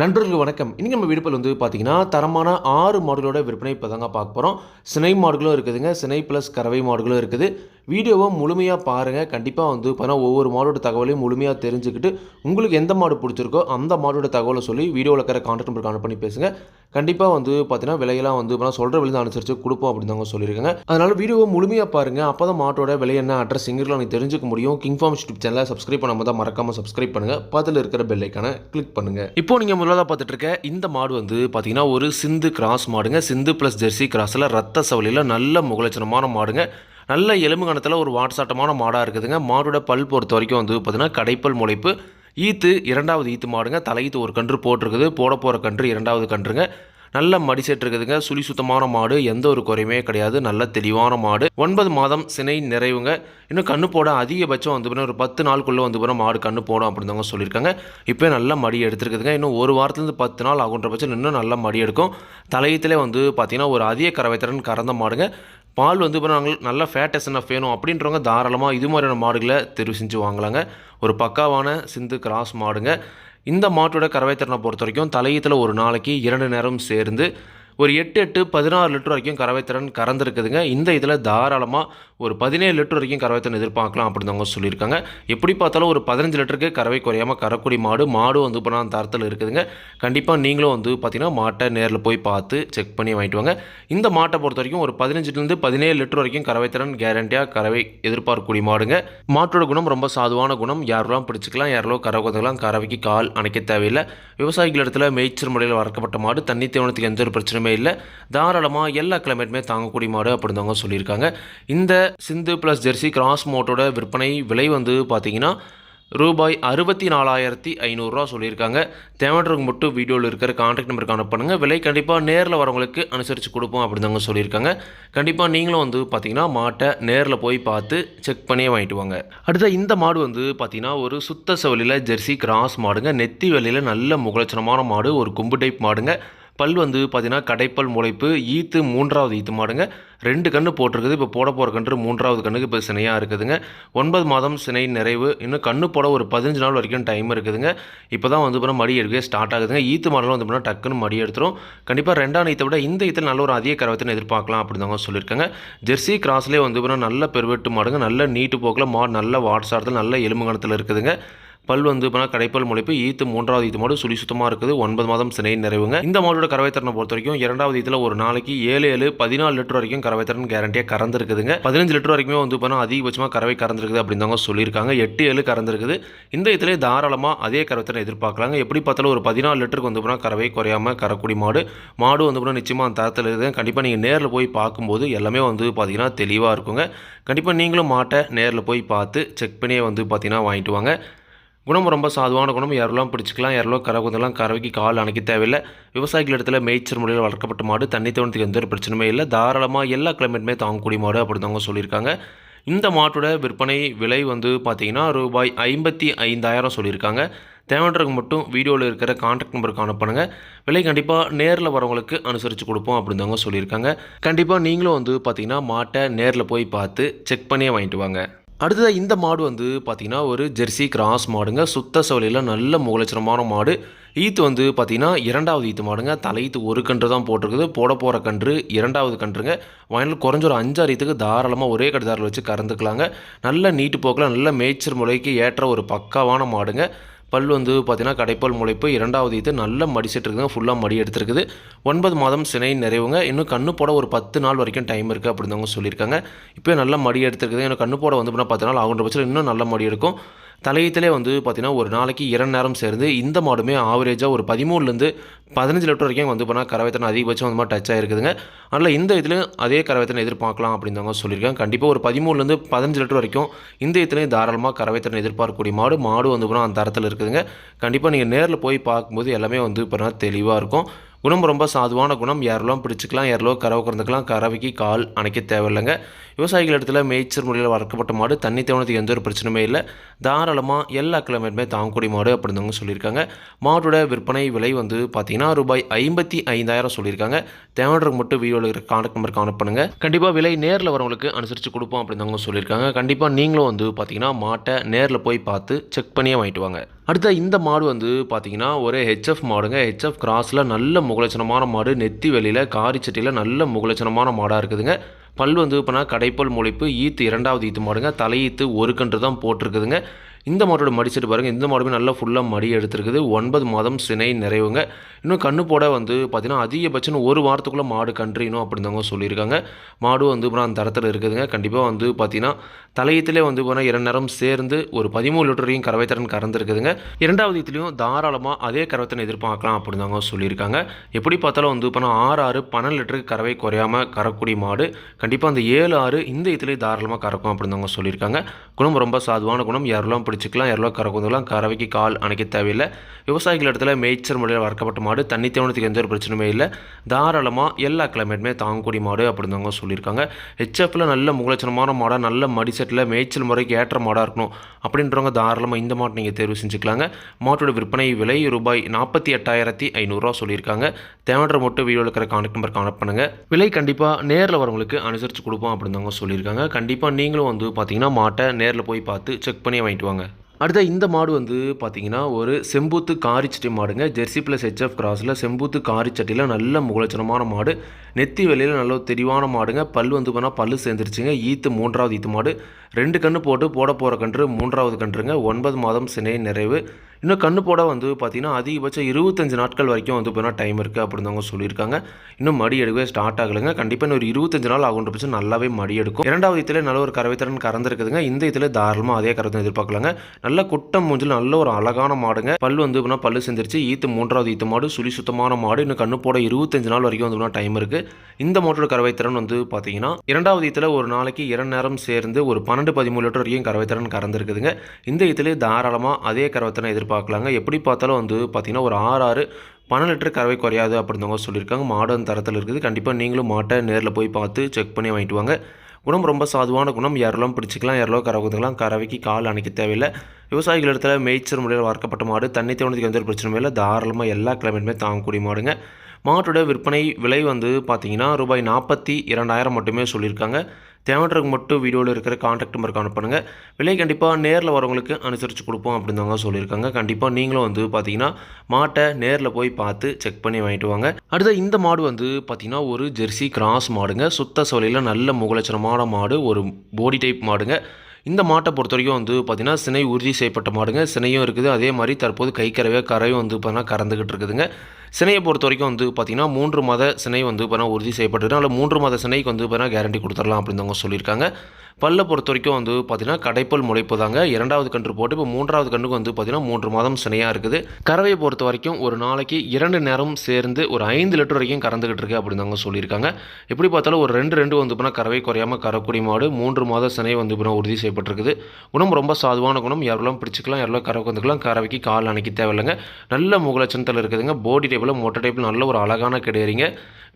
நண்பர்கள் வணக்கம். இன்றைக்கி நம்ம விடுப்பில் வந்து பார்த்தீங்கன்னா தரமான ஆறு மாடுகளோட விற்பனை இப்போ தாங்க பார்க்க போகிறோம் சினை மாடுகளும் இருக்குதுங்க. சினை ப்ளஸ் கறவை மாடுகளும் இருக்குது. வீடியோவை முழுமையாக பாருங்கள் கண்டிப்பாக வந்து பார்த்தீங்கன்னா ஒவ்வொரு மாடோட தகவலையும் முழுமையாக தெரிஞ்சுக்கிட்டு உங்களுக்கு எந்த மாடு பிடிச்சிருக்கோ அந்த மாடோட தகவலை சொல்லி வீடியோவில் இருக்கிற கான்டாக்ட் நம்பருக்கு கான்டாக்ட் பண்ணி பேசுங்க. கண்டிப்பாக வந்து பார்த்தீங்கன்னா விலையெல்லாம் வந்து இப்போ சொல்கிற விலை தான் அனுசரித்து கொடுப்போம் அப்படின்னு தாங்க சொல்லியிருக்காங்க. அதனால் வீடியோவை முழுமையாக பாருங்கள் அப்போ தான் மாட்டோட விலை என்ன அட்ரஸ் எங்கிட்ட நீங்கள் தெரிஞ்சுக்க முடியும். கிங் ஃபார்ம் யூடியூப் சேனலை சப்ஸ்கிரைப் பண்ணாமல் தான் மறக்காமல் சப்ஸ்கிரைப் பண்ணுங்கள் பக்கத்தில் இருக்கிற பெல்லைக்கான கிளிக் பண்ணுங்கள் இப்போ நீங்கள் முதலாக பார்த்துட்டு இருக்க இந்த மாடு வந்து பார்த்தீங்கன்னா ஒரு சிந்து கிராஸ் மாடுங்க. சிந்து ப்ளஸ் ஜெர்சி கிராஸில் ரத்த சவலியில் நல்ல முகலட்சணமான மாடுங்க. நல்ல எலும்பு கணத்தில் ஒரு வாட்சாட்டமான மாடாக இருக்குதுங்க. மாடோட பல் பொறுத்த வரைக்கும் வந்து பார்த்தீங்கன்னா கடைப்பல் முளைப்பு. ஈத்து இரண்டாவது ஈத்து மாடுங்க. தலையீத்து ஒரு கன்று போட்டிருக்குது. போட போகிற கன்று இரண்டாவது கன்றுங்க. நல்ல மடி செட் இருக்குதுங்க சுழி சுத்தமான மாடு. எந்த ஒரு குறையுமே கிடையாது. நல்ல தெளிவான மாடு. ஒன்பது மாதம் சினை நிறைவுங்க. இன்னும் கண்ணு போட அதிகபட்சம் வந்து பார்த்தீங்கன்னா ஒரு பத்து நாளுக்குள்ளே வந்து பார்த்தீங்கன்னா மாடு கண்ணு போடும் அப்படின்னு தாங்க சொல்லியிருக்காங்க. இப்போ நல்ல மடி எடுத்துருக்குதுங்க. இன்னும் ஒரு வாரத்துலேருந்து பத்து நாள் ஆகுன்ற பட்சம் இன்னும் நல்ல மடி எடுக்கும். தலையத்திலே வந்து பார்த்திங்கன்னா ஒரு அதிக கறவைத்திறன் கறந்த மாடுங்க. பால் வந்து இப்போ நாங்கள் நல்ல ஃபேட்டஸ் என்ன வேணும் அப்படின்றவங்க தாராளமாக இது மாதிரியான மாடுகளை தெரிவு செஞ்சு வாங்கலாங்க. ஒரு பக்காவான சிந்து கிராஸ் மாடுங்க. இந்த மாட்டோட கறவைத்திறனை பொறுத்த வரைக்கும் தலையத்தில் ஒரு நாளைக்கு இரண்டு நேரம் சேர்ந்து ஒரு எட்டு எட்டு பதினாறு லிட்டர் வரைக்கும் கறவைத்திறன் கறந்துருக்குதுங்க. இந்த இதில் தாராளமாக ஒரு பதினேழு லிட்டர் வரைக்கும் கறவைத்திறன் எதிர்பார்க்கலாம் அப்படின்னு அவங்க சொல்லியிருக்காங்க. எப்படி பார்த்தாலும் ஒரு பதினஞ்சு லிட்டருக்கு கறவை குறையாமல் கறக்கூடிய மாடு மாடு வந்து இப்போ நான் தரத்தில் இருக்குதுங்க. கண்டிப்பாக நீங்களும் வந்து பார்த்தீங்கன்னா மாட்டை நேரில் போய் பார்த்து செக் பண்ணி வாங்கிட்டு வாங்க. இந்த மாட்டை பொறுத்த வரைக்கும் ஒரு பதினஞ்சுலேருந்து பதினேழு லிட்டர் வரைக்கும் கறவைத்திறன் கேரண்டியாக கறவை எதிர்பார்க்கக்கூடிய மாடுங்க. மாட்டோட குணம் ரொம்ப சாதுவான குணம். யாரெல்லாம் பிடிச்சிக்கலாம் யாரெல்லாம் கறவை கொதலாம் கறவைக்கு கால் அணைக்க தேவையில்லை. விவசாயிகள் இடத்துல மேய்ச்சல் முறையில் வளர்க்கப்பட்ட மாடு தண்ணி தேவனத்துக்கு எந்த ஒரு பிரச்சனையும் இல்லை. தாராளமாக எல்லா கிளைமேட்டுமே தாங்கக்கூடிய மாடு அப்படின்னு சொல்லியிருக்காங்க. இந்த சிந்து ப்ளஸ் ஜெர்சி கிராஸ் மோட்டோட விற்பனை விலை வந்து பார்த்தீங்கன்னா ரூபாய் அறுபத்தி நாலாயிரத்தி ஐநூறுரூவா சொல்லியிருக்காங்க. தேவைன்றவங்க மட்டும் வீடியோவில் இருக்கிற கான்டாக்ட் நம்பருக்கு அனுப்பணுங்க விலை கண்டிப்பாக நேரில் வரவங்களுக்கு அனுசரித்து கொடுப்போம் அப்படிதாங்க சொல்லியிருக்காங்க. கண்டிப்பாக நீங்களும் வந்து பார்த்தீங்கன்னா மாட்டை நேரில் போய் பார்த்து செக் பண்ணியே வாங்கிட்டு வாங்க. அடுத்த இந்த மாடு வந்து பார்த்தீங்கன்னா ஒரு சுத்த செவலியில் ஜெர்சி கிராஸ் மாடுங்க. நெத்தி வெளியில் நல்ல முகலட்சணமான மாடு ஒரு கும்பு டைப் மாடுங்க. பல் வந்து பார்த்தீங்கன்னா கடைப்பல் முளைப்பு ஈத்து மூன்றாவது ஈத்து மாடுங்க. ரெண்டு கன்று போட்டிருக்குது. இப்போ போட போகிற கன்று மூன்றாவது கண்ணுக்கு இப்போ சினையாக இருக்குதுங்க. ஒன்பது மாதம் சினை நிறைவு. இன்னும் கன்று போட ஒரு பதினஞ்சு நாள் வரைக்கும் டைம் இருக்குதுங்க. இப்போ தான் வந்து பார்த்தா மடி எடுக்கவே ஸ்டார்ட் ஆகுதுங்க. ஈத்து மாடலும் வந்து பார்த்தீங்கன்னா டக்குன்னு மடி எடுத்துரும். கண்டிப்பாக ரெண்டாம் ஈத்தை விட இந்த ஈத்தில் நல்ல ஒரு அதிக கரவத்தினை எதிர்பார்க்கலாம் அப்படின்னு தாங்க சொல்லியிருக்காங்க. ஜெர்சி கிராஸ்லேயே வந்து பார்த்தா நல்ல பெருவெட்டு மாடுங்க. நல்ல நீட்டு போக்கில் மாடு நல்ல வாட்ஸாரத்தில் நல்ல எலும்பு கணத்தில் இருக்குதுங்க. பல் வந்து இப்போ கடைப்பல் முளைப்பு ஈத்து மூன்றாவது ஈத்து மாடு சுழி சுத்தமாக இருக்குது. ஒன்பது மாதம் சினை நிறைவுங்க. இந்த மாடோட கறவைத்திறனை பொறுத்த வரைக்கும் இரண்டாவது ஈத்தில் ஒரு நாளைக்கு ஏழு ஏழு பதினாலு லிட்டர் வரைக்கும் கறவைத்திறன் கேரண்டியாக கறந்துருக்குதுங்க. பதினஞ்சு லிட்டர் வரைக்குமே வந்து இப்போ அதிகபட்சமாக கறவை கறந்துருக்குது அப்படின்னு சொல்லியிருக்காங்க. எட்டு ஏழு கறந்துருக்குது. இந்த ஈத்திலே தாராளமாக அதே கறவைத்திறன் எதிர்பார்க்கலாங்க. எப்படி பார்த்தாலும் ஒரு பதினாலு லிட்டருக்கு வந்து போனால் கறவை குறையாமல் கறக்கூடிய மாடு. மாடு வந்து போனால் நிச்சயமாக அந்த தரத்தில் இருக்குது. கண்டிப்பாக நீங்கள் நேரில் போய் பார்க்கும்போது எல்லாமே வந்து பார்த்தீங்கன்னா தெளிவாக இருக்குங்க. கண்டிப்பாக நீங்களும் மாட்டை நேரில் போய் பார்த்து செக் பண்ணியே வந்து பார்த்தீங்கன்னா வாங்கிட்டு வாங்க. குணம் ரொம்ப சாதுவான குணம். யாரெல்லாம் பிடிச்சிக்கலாம். யாரெல்லாம் கரகுந்தெல்லாம் கறவைக்கு கால் அணைக்க தேவையில்லை. விவசாயிகள் இடத்துல மேய்ச்சல் முறையில் வளர்க்கப்பட்ட மாடு தண்ணி தோணத்துக்கு எந்த ஒரு பிரச்சனையுமே இல்லை. தாராளமாக எல்லா கிளைமேட்டுமே தாங்கக்கூடிய மாடு அப்படிதாங்க சொல்லியிருக்காங்க. இந்த மாட்டோட விற்பனை விலை வந்து பார்த்தீங்கன்னா ரூபாய் ஐம்பத்தி ஐந்தாயிரம் சொல்லியிருக்காங்க. தேவைன்றவங்க மட்டும் வீடியோவில் இருக்கிற கான்டாக்ட் நம்பருக்கு அனுப்புனுங்க விலை கண்டிப்பாக நேரில் வரவங்களுக்கு அனுசரித்து கொடுப்போம் அப்படின்னு சொல்லியிருக்காங்க. கண்டிப்பாக நீங்களும் வந்து பார்த்திங்கன்னா மாட்டை நேரில் போய் பார்த்து செக் பண்ணியே வாங்கிட்டு வாங்க. அடுத்ததாக இந்த மாடு வந்து பார்த்திங்கன்னா ஒரு ஜெர்சி கிராஸ் மாடுங்க. சுத்த சவலையில் நல்ல முகலட்சணமான மாடு. ஈத்து வந்து பார்த்திங்கன்னா இரண்டாவது ஈத்து மாடுங்க. தலையீத்து ஒரு கன்று தான் போட்டிருக்குது. போட போகிற கன்று இரண்டாவது கன்றுங்க. வயலில் குறைஞ்ச ஒரு அஞ்சாறு ஈத்துக்கு தாராளமாக ஒரே கடிதாரில் வச்சு கறந்துக்கலாங்க. நல்ல நீட்டு போக்கில் நல்ல மேய்ச்சல் முறைக்கு ஏற்ற ஒரு பக்காவான மாடுங்க. பல் வந்து பார்த்தீங்கன்னா கடைப்பல் முளைப்பு இரண்டாவது இது நல்ல மடி செட் ஃபுல்லாக மடி எடுத்துருக்குது. ஒன்பது மாதம் சினை நிறைவுங்க. இன்னும் கண்ணு போட ஒரு பத்து நாள் வரைக்கும் டைம் இருக்குது அப்படின்னு அவங்க சொல்லியிருக்காங்க. இப்போ நல்ல மடி எடுத்துருக்குது. இன்னும் கண்ணு போட வந்து பத்து நாள் ஆகுன்ற பட்சத்தில் இன்னும் நல்ல மடி எடுக்கும். தலையத்திலே வந்து பார்த்திங்கன்னா ஒரு நாளைக்கு இரண்டு நேரம் சேர்ந்து இந்த மாடுமே ஆவரேஜாக ஒரு பதிமூணுலேருந்து பதினஞ்சு லிட்டர் வரைக்கும் வந்து போனால் கறவைத்தனை அதிகபட்சம் வந்து மாதிரி டச் ஆகிருக்குதுங்க அதனால் இந்த இதுலேயும் அதே கறவைத்தனை எதிர்பார்க்கலாம் அப்படின்னு சொல்லியிருக்கேன் கண்டிப்பாக ஒரு பதிமூணுலேருந்து பதினஞ்சு லிட்டர் வரைக்கும் இந்த இதுலேயும் தாராளமாக கரவைத்தனை எதிர்பார்க்கக்கூடிய மாடு மாடு வந்து போனால் அந்த தரத்தில் இருக்குதுங்க. கண்டிப்பாக நீங்கள் நேரில் போய் பார்க்கும்போது எல்லாமே வந்து இப்போ தெளிவாக இருக்கும். குணம் ரொம்ப சாதுவான குணம். யாரெல்லாம் பிடிச்சிக்கலாம் யாரெல்லாம் கறவை கறந்துக்கலாம் கறவைக்கு கால் அணைக்க தேவையில்லைங்க. விவசாயிகள் இடத்துல மேய்ச்சல் முறையில் வளர்க்கப்பட்ட மாடு தண்ணி தேவனத்துக்கு எந்த ஒரு பிரச்சனையுமே இல்லை. தாராளமாக எல்லா கிழமையுமே தாங்கக்கூடிய மாடு அப்படிந்தவங்க சொல்லியிருக்காங்க. மாட்டோட விற்பனை விலை வந்து பார்த்தீங்கன்னா ரூபாய் ஐம்பத்தி ஐந்தாயிரம் சொல்லியிருக்காங்க. தேவனருக்கு மட்டும் வீடியோவில் இருக்கிற கான்டாக்ட் நம்பர் கான்டாக்ட் பண்ணுங்கள் கண்டிப்பாக விலை நேரில் வரவங்களுக்கு அனுசரித்து கொடுப்போம் அப்படிந்தவங்க சொல்லியிருக்காங்க. கண்டிப்பாக நீங்களும் வந்து பார்த்தீங்கன்னா மாட்டை நேரில் போய் பார்த்து செக் பண்ணியே வாங்கிட்டு வாங்க. அடுத்த இந்த மாடு வந்து பார்த்தீங்கன்னா ஒரு ஹெச்எஃப் மாடுங்க. ஹெச்எஃப் கிராஸில் நல்ல முகலட்சணமான மாடு நெத்தி வெளியில் காரிச்சட்டியில் நல்ல முகலட்சணமான மாடாக இருக்குதுங்க. பல் வந்து இப்போனா கடைப்பல் முளைப்பு ஈத்து இரண்டாவது ஈத்து மாடுங்க தலையீத்து ஒரு கன்று தான் போட்டிருக்குதுங்க. இந்த மாட்டோட மடிச்சிட்டு பாருங்கள் இந்த மாடுமே நல்லா ஃபுல்லாக மடி எடுத்துருக்குது. ஒன்பது மாதம் சினை நிறைவுங்க. இன்னும் கண்ணு போட வந்து பார்த்திங்கன்னா அதிகபட்சம் ஒரு வாரத்துக்குள்ளே மாடு கன்றுணும் அப்படிந்தவங்க சொல்லியிருக்காங்க. மாடு வந்து இப்போ அந்த தரத்தில் இருக்குதுங்க. கண்டிப்பாக வந்து பார்த்திங்கன்னா தலையத்திலே வந்து போனால் இரண்டு நேரம் சேர்ந்து ஒரு பதிமூணு லிட்டரையும் கறவைத்திறன் கறந்துருக்குதுங்க. இரண்டாவது இதுலேயும் தாராளமாக அதே கறவைத்திறன் எதிர்பார்க்கலாம் அப்படிந்தாங்க சொல்லியிருக்காங்க. எப்படி பார்த்தாலும் வந்து இப்போ ஆறு ஆறு பன்னெண்டு லிட்டருக்கு கறவை குறையாமல் கறக்கூடிய மாடு. கண்டிப்பாக அந்த ஏழு ஆறு இந்த இதுலேயே தாராளமாக கறக்கும் அப்படிந்தவங்க சொல்லியிருக்காங்க. குணம் ரொம்ப சாதுவான குணம். யாரெல்லாம் பிடிச்சிக்கலாம் இரலோ கரை குந்துக்கலாம் கறவைக்கு கால் அணைக்க தேவையில்லை. விவசாயிகள் இடத்துல மேய்ச்சல் முறையில் வளர்க்கப்பட்ட மாடு தண்ணி தேவனத்துக்கு எந்த ஒரு பிரச்சனையுமே இல்லை. தாராளமாக எல்லா கிளைமேட்டுமே தாங்கக்கூடிய மாடு அப்படிந்தவங்க சொல்லியிருக்காங்க. ஹெச்எஃப்பில் நல்ல முகலட்சணமான மாடாக நல்ல மடிசெட்டில் மேய்ச்சல் முறைக்கு ஏற்ற மாடாக இருக்கணும் அப்படின்றவங்க தாராளமாக இந்த மாட்டை நீங்கள் தேர்வு செஞ்சுக்கலாங்க. மாட்டோட விற்பனை விலை ரூபாய் நாற்பத்தி எட்டாயிரத்தி ஐநூறுரூவா சொல்லியிருக்காங்க. தேவைன்ற மட்டும் வீடியோவில் இருக்கிற கான்டாக்ட் நம்பர் கான்டாக்ட் பண்ணுங்கள் விலை கண்டிப்பாக நேரில் வரவங்களுக்கு அனுசரித்து கொடுப்போம் அப்படிந்தவங்க சொல்லியிருக்காங்க. கண்டிப்பாக நீங்களும் வந்து பார்த்தீங்கன்னா மாட்டை நேரில் போய் பார்த்து செக் பண்ணி வாங்கிட்டு வாங்க. அடுத்த இந்த மாடு வந்து பார்த்தீங்கன்னா ஒரு செம்பூத்து காரிச்சட்டி மாடுங்க. ஜெர்சி ப்ளஸ் ஹெச்எஃப் கிராஸில் செம்பூத்து காரிச்சட்டியில் நல்ல முகலட்சணமான மாடு. நெத்தி வெளியில் நல்ல தெளிவான மாடுங்க. பல் வந்து போனால் பல் சேர்ந்துருச்சுங்க. ஈத்து மூன்றாவது ஈத்து மாடு. ரெண்டு கன்று போட்டு போட போகிற கன்று மூன்றாவது கன்றுங்க. ஒன்பது மாதம் சினை நிறைவு. இன்னும் கன்று போட வந்து பார்த்திங்கன்னா அதிகபட்சம் இருபத்தஞ்சு நாட்கள் வரைக்கும் வந்து போனால் டைம் இருக்குது அப்படின்னு அவங்க சொல்லியிருக்காங்க. இன்னும் மடி எடுக்கவே ஸ்டார்ட் ஆகலைங்க. கண்டிப்பாக இன்னும் ஒரு இருபத்தஞ்சு நாள் ஆகுன்ற பட்சம் நல்லாவே மடி எடுக்கும். இரண்டாவது இதில் நல்ல ஒரு கறவைத்திறன் கறந்துருக்குதுங்க. இந்த இதில் தாராளமாக அதே கரத்தை எதிர்பார்க்கலாங்க. நல்ல குட்டம் மூஞ்சில் நல்ல ஒரு அழகான மாடுங்க. பல் வந்து இப்போனா பல்லு செஞ்சிருச்சு ஈத்து மூன்றாவது ஈத்து மாடு சுழி சுத்தமான மாடு. இன்னும் கண்ணு போட இருபத்தஞ்சு நாள் வரைக்கும் வந்து டைம் இருக்குது இந்த மாட்டோட கறவைத்திறன் வந்து பார்த்தீங்கன்னா இரண்டாவது இதில் ஒரு நாளைக்கு இரண்டு நேரம் சேர்ந்து ஒரு பன்னெண்டு பதிமூணு லிட்டர் வரைக்கும் கறவைத்திறன் கறந்துருக்குதுங்க. இந்த இதுலேயே தாராளமாக அதே கறவைத்திறன் எதிர்பார்க்கலாங்க. எப்படி பார்த்தாலும் வந்து பார்த்தீங்கன்னா ஒரு ஆறு ஆறு பன்னெண்டு லிட்டர் கறவை குறையாது அப்படின்றவங்க சொல்லியிருக்காங்க. மாடு அந்த தரத்தில் இருக்குது. கண்டிப்பாக நீங்களும் மாட்டை நேரில் போய் பார்த்து செக் பண்ணி வாங்கிட்டு வாங்க. குணம் ரொம்ப சாதுவான குணம். யாரெல்லாம் பிடிச்சிக்கலாம் யாரெல்லாம் கொடுத்துக்கலாம் கறவைக்கு கால் அணைக்க தேவையில்லை. விவசாயிகள் இடத்துல மேய்ச்சல் முறையில் வளர்க்கப்பட்ட மாடு தண்ணி தேவனத்துக்கு எந்த ஒரு பிரச்சனையும் இல்லை. தாராளமாக எல்லா கிளைமேட்டுமே தாங்கக்கூடிய மாடுங்க. மாட்டோட விற்பனை விலை வந்து பார்த்தீங்கன்னா ரூபாய் நாற்பத்தி இரண்டாயிரம் மட்டுமே சொல்லியிருக்காங்க. தேவைன்றதுக்கு மட்டும் வீடியோவில் இருக்கிற காண்டாக்ட் நம்பருக்கு அனுப்புங்க விலை கண்டிப்பாக நேரில் வரவங்களுக்கு அனுசரித்து கொடுப்போம் அப்படின்னு சொல்லியிருக்காங்க. கண்டிப்பாக நீங்களும் வந்து பார்த்தீங்கன்னா மாட்டை நேரில் போய் பார்த்து செக் பண்ணி வாங்கிட்டு வாங்க. அடுத்த இந்த மாடு வந்து பார்த்தீங்கன்னா ஒரு ஜெர்சி கிராஸ் மாடுங்க. சுத்த சோலையில் நல்ல முகலட்சணமான மாடு ஒரு போடி டைப் மாடுங்க. இந்த மாட்டை பொறுத்த வரைக்கும் வந்து பார்த்திங்கன்னா சினை உறுதி செய்யப்பட்ட மாடுங்க. சினையும் இருக்குது. அதே மாதிரி தற்போது கை கறவை கரையும் வந்து பார்த்தீங்கன்னா கறந்துக்கிட்டு இருக்குதுங்க. சினையை பொறுத்த வரைக்கும் வந்து பார்த்திங்கன்னா மூன்று மாத சினை வந்து இப்போ உறுதி செய்யப்பட்டிருக்கு அதில் மூன்று மாத சினைக்கு வந்து பார்த்தீங்கன்னா கேரண்டி கொடுத்துடலாம் அப்படின்னு சொல்லியிருக்காங்க. பல்லை பொறுத்த வரைக்கும் வந்து பார்த்திங்கன்னா கடைப்பல் முளைப்பு தாங்க. இரண்டாவது கன்று போட்டு இப்போ மூன்றாவது கன்றுக்கு வந்து பார்த்தீங்கன்னா மூன்று மாதம் சினையாக இருக்குது. கறவையை பொறுத்த வரைக்கும் ஒரு நாளைக்கு இரண்டு நேரம் சேர்ந்து ஒரு ஐந்து லிட்டர் வரைக்கும் கறந்துக்கிட்டு இருக்கு அப்படின்னு சொல்லியிருக்காங்க. எப்படி பார்த்தாலும் ஒரு ரெண்டு ரெண்டு வந்து போனால் கறவை குறையாமல் கறக்கூடிய மாடு மூன்று மாத சினை வந்து போனால் உறுதி செய்யப்பட்டிருக்குது. குணம் ரொம்ப சாதுவான குணம். யாரெல்லாம் பிடிச்சிக்கலாம் யாரெல்லாம் கறவை வந்துக்கலாம் கறவைக்கு கால் அணைக்க தேவையில்லைங்க. நல்ல முகலட்சணத்தில் இருக்குதுங்க. போடி டைப்பில் மொட்டை டைப்பில் நல்ல ஒரு அழகான கிடையாதுங்க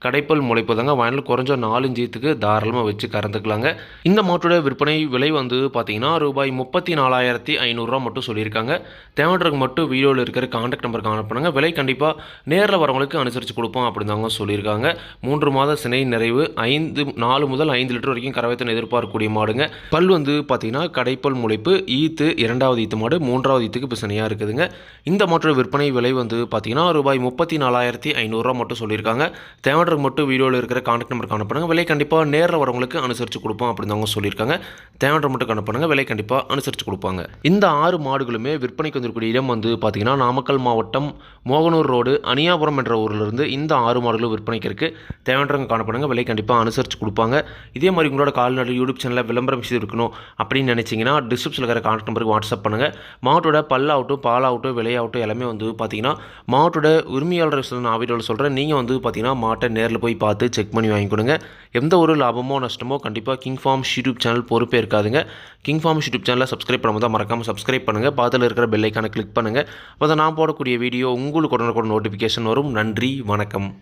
கடைப்பல் முளைப்பு தாங்க வயலில் குறைஞ்ச நாலஞ்சத்துக்கு தாராளமாக வச்சு கறந்துக்கலாங்க. இந்த மாட்டோட விற்பனை விலை வந்து பார்த்தீங்கன்னா ரூபாய் முப்பத்தி நாலாயிரத்தி ஐநூறுரூவா மட்டும் சொல்லியிருக்காங்க. தேவைன்றதுக்கு மட்டும் வீடியோவில் இருக்கிற காண்டாக்ட் நம்பர் அனுப்புனாங்க விலை கண்டிப்பாக நேரில் வரவங்களுக்கு அனுசரித்து கொடுப்போம் அப்படின்னு தாங்க சொல்லியிருக்காங்க. மூன்று மாத சினை நிறைவு ஐந்து நாலு முதல் ஐந்து லிட்டர் வரைக்கும் கறவைத்தன் எதிர்பார்க்கக்கூடிய மாடுங்க. பல் வந்து பார்த்தீங்கன்னா கடைப்பல் முளைப்பு ஈத்து இரண்டாவது ஈத்து மாடு மூன்றாவது ஈத்துக்கு இப்போ இருக்குதுங்க. இந்த மாட்டோட விற்பனை விலை வந்து பார்த்தீங்கன்னா ரூபாய் முப்பத்தி நாலாயிரத்தி ஐநூறுரூவா மட்டும் சொல்லியிருக்காங்க. தேவை ஆர்டருக்கு மட்டும் வீடியோவில் இருக்கிற கான்டாக்ட் நம்பருக்கு அனுப்பணுங்க விலை கண்டிப்பாக நேரில் வரவங்களுக்கு அனுசரித்து கொடுப்போம் அப்படின்னு அவங்க சொல்லியிருக்காங்க. தேவையான மட்டும் அனுப்பணுங்க விலை கண்டிப்பாக அனுசரித்து கொடுப்பாங்க. இந்த ஆறு மாடுகளுமே விற்பனைக்கு வந்திருக்கக்கூடிய இடம் வந்து பார்த்தீங்கன்னா நாமக்கல் மாவட்டம் மோகனூர் ரோடு அனியாபுரம் என்ற ஊரிலிருந்து இந்த ஆறு மாடுகளும் விற்பனைக்கு இருக்குது தேவையானவங்க காணப்படுங்க விலை கண்டிப்பாக அனுசரித்து கொடுப்பாங்க. இதே மாதிரி உங்களோட கால்நடை யூடியூப் சேனலில் விளம்பரம் செய்து இருக்கணும் அப்படின்னு நினச்சிங்கன்னா டிஸ்கிரிப்ஷனில் இருக்கிற கான்டாக்ட் நம்பருக்கு வாட்ஸ்அப் பண்ணுங்கள் மாவட்டோட பல்லாகட்டும் பாலாகட்டும் விலையாகட்டும் எல்லாமே வந்து பார்த்தீங்கன்னா மாவட்டோட உரிமையாளர் நான் வீடியோவில் சொல்கிறேன் நீங்கள் வந்து பார்த்திங்கன்னா மாட்டை நேரில் போய் பார்த்து செக் பண்ணி வாங்கிக்கொடுங்க எந்த ஒரு லாபமோ நஷ்டமோ கண்டிப்பாக கிங் ஃபார்ம் யூடியூப் சேனல் பொறுப்பே இருக்காதுங்க. கிங் ஃபார்ம் யூடியூப் சேனலை சப்ஸ்கிரைப் பண்ணும்போது தான் மறக்காமல் சப்ஸ்கிரைப் பண்ணுங்கள் பார்த்துல இருக்கிற பெல்லைக்கான கிளிக் பண்ணுங்கள் அப்போ நான் போடக்கூடிய வீடியோ உங்களுக்கு உடனுக்குடன் நோட்டிஃபிகேஷன் வரும். நன்றி வணக்கம்.